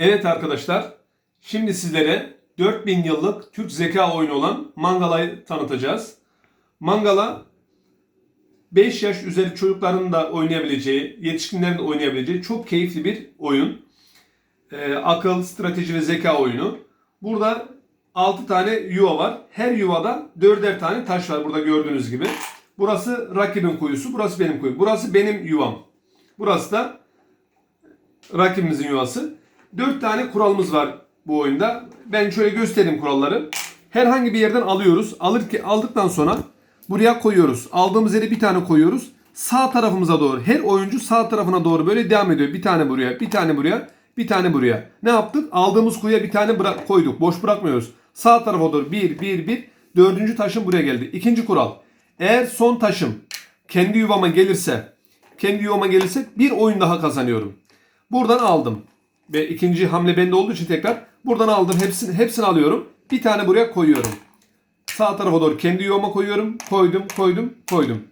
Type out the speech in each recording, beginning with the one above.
Evet arkadaşlar, şimdi sizlere 4000 yıllık Türk zeka oyunu olan Mangala'yı tanıtacağız. Mangala 5 yaş üzeri çocukların da oynayabileceği, yetişkinlerin de oynayabileceği çok keyifli bir oyun. Ee, akıl, strateji ve zeka oyunu. Burada 6 tane yuva var. Her yuvada 4'er tane taş var burada gördüğünüz gibi. Burası rakibin kuyusu, burası benim kuyum. Burası benim yuvam. Burası da rakibimizin yuvası. 4 tane kuralımız var bu oyunda. Ben şöyle göstereyim kuralları. Herhangi bir yerden alıyoruz. Alır ki aldıktan sonra buraya koyuyoruz. Aldığımız yere bir tane koyuyoruz. Sağ tarafımıza doğru. Her oyuncu sağ tarafına doğru böyle devam ediyor. Bir tane buraya, bir tane buraya, bir tane buraya. Ne yaptık? Aldığımız kuyuya bir tane bırak, koyduk. Boş bırakmıyoruz. Sağ tarafa doğru 1, 1, 1. Dördüncü taşım buraya geldi. İkinci kural. Eğer son taşım kendi yuvama gelirse, kendi yuvama gelirse bir oyun daha kazanıyorum. Buradan aldım. Ve ikinci hamle bende olduğu için tekrar buradan aldım. Hepsini, hepsini alıyorum. Bir tane buraya koyuyorum. Sağ tarafa doğru kendi yuvama koyuyorum. Koydum, koydum, koydum.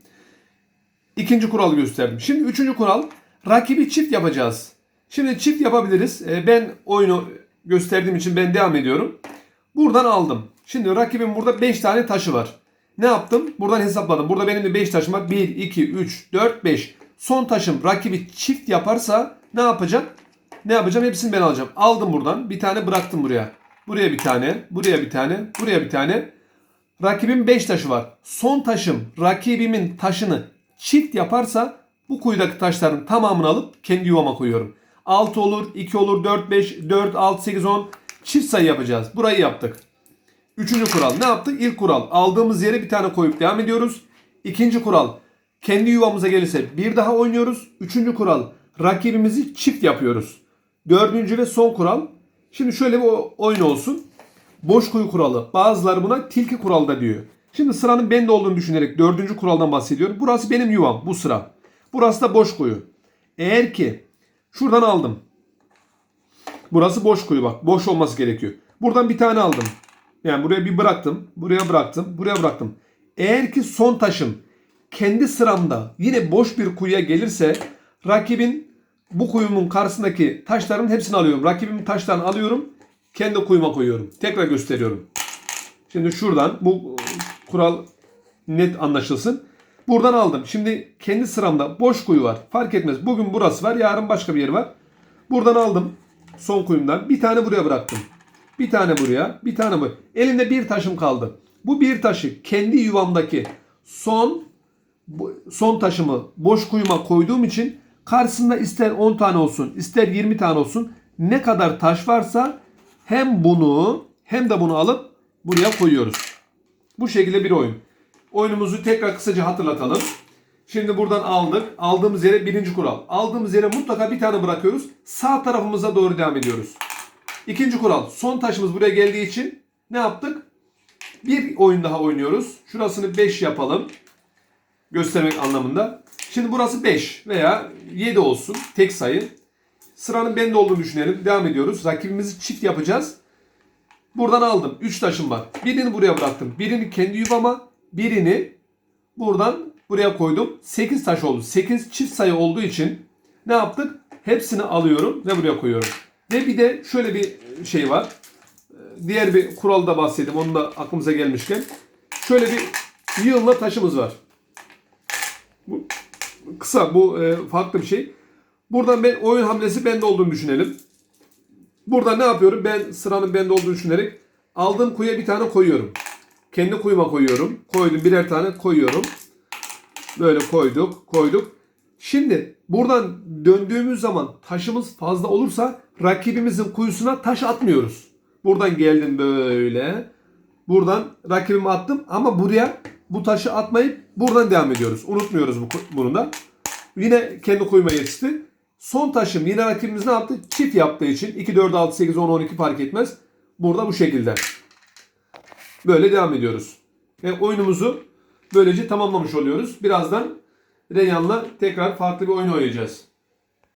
İkinci kuralı gösterdim. Şimdi üçüncü kural. Rakibi çift yapacağız. Şimdi çift yapabiliriz. Ee, Ben oyunu gösterdiğim için ben devam ediyorum. Buradan aldım. Şimdi rakibin burada 5 tane taşı var. Ne yaptım? Buradan hesapladım. Burada benim de 5 taşım var. 1, 2, 3, 4, 5. Son taşım rakibi çift yaparsa ne yapacak? Ne yapacağım? Hepsini ben alacağım. Aldım buradan. Bir tane bıraktım buraya. Buraya bir tane. Buraya bir tane. Buraya bir tane. Rakibin 5 taşı var. Son taşım rakibimin taşını çift yaparsa bu kuyudaki taşların tamamını alıp kendi yuvama koyuyorum. 6 olur, 2 olur, 4, 5, 4, 6, 8, 10 çift sayı yapacağız. Burayı yaptık. Üçüncü kural ne yaptık? İlk kural aldığımız yere bir tane koyup devam ediyoruz. İkinci kural kendi yuvamıza gelirse bir daha oynuyoruz. Üçüncü kural rakibimizi çift yapıyoruz. Dördüncü ve son kural şimdi şöyle bir oyun olsun. Boş kuyu kuralı. Bazıları buna tilki kuralı da diyor. Şimdi sıranın bende olduğunu düşünerek dördüncü kuraldan bahsediyorum. Burası benim yuvam bu sıra. Burası da boş kuyu. Eğer ki şuradan aldım. Burası boş kuyu bak. Boş olması gerekiyor. Buradan bir tane aldım. Yani buraya bir bıraktım. Buraya bıraktım. Buraya bıraktım. Eğer ki son taşım kendi sıramda yine boş bir kuyuya gelirse rakibin bu kuyumun karşısındaki taşların hepsini alıyorum. Rakibimin taşlarını alıyorum. Kendi kuyuma koyuyorum. Tekrar gösteriyorum. Şimdi şuradan bu kural net anlaşılsın. Buradan aldım. Şimdi kendi sıramda boş kuyu var. Fark etmez. Bugün burası var. Yarın başka bir yer var. Buradan aldım. Son kuyumdan. Bir tane buraya bıraktım. Bir tane buraya. Bir tane bu. Elimde bir taşım kaldı. Bu bir taşı kendi yuvamdaki son son taşımı boş kuyuma koyduğum için karşısında ister 10 tane olsun ister 20 tane olsun ne kadar taş varsa hem bunu hem de bunu alıp buraya koyuyoruz. Bu şekilde bir oyun. Oyunumuzu tekrar kısaca hatırlatalım. Şimdi buradan aldık. Aldığımız yere birinci kural. Aldığımız yere mutlaka bir tane bırakıyoruz. Sağ tarafımıza doğru devam ediyoruz. İkinci kural. Son taşımız buraya geldiği için ne yaptık? Bir oyun daha oynuyoruz. Şurasını 5 yapalım. Göstermek anlamında. Şimdi burası 5 veya 7 olsun. Tek sayı. Sıranın bende olduğunu düşünelim. Devam ediyoruz. Rakibimizi çift yapacağız. Buradan aldım. 3 taşım var. Birini buraya bıraktım. Birini kendi yuvama. Birini buradan buraya koydum. 8 taş oldu. 8 çift sayı olduğu için ne yaptık? Hepsini alıyorum ve buraya koyuyorum. Ve bir de şöyle bir şey var. Diğer bir kural da bahsedeyim. Onu da aklımıza gelmişken. Şöyle bir yığınla taşımız var. Kısa bu e, farklı bir şey. Buradan ben oyun hamlesi bende olduğunu düşünelim. Burada ne yapıyorum? Ben sıranın bende olduğunu düşünerek aldığım kuyuya bir tane koyuyorum. Kendi kuyuma koyuyorum. Koydum birer tane koyuyorum. Böyle koyduk, koyduk. Şimdi buradan döndüğümüz zaman taşımız fazla olursa rakibimizin kuyusuna taş atmıyoruz. Buradan geldim böyle. Buradan rakibime attım ama buraya bu taşı atmayıp buradan devam ediyoruz. Unutmuyoruz bu, bunu da. Yine kendi kuyuma yetişti. Son taşım yine rakibimiz ne yaptı? Çift yaptığı için 2, 4, 6, 8, 10, 12 fark etmez. Burada bu şekilde. Böyle devam ediyoruz. Ve oyunumuzu böylece tamamlamış oluyoruz. Birazdan Reyhan'la tekrar farklı bir oyun oynayacağız.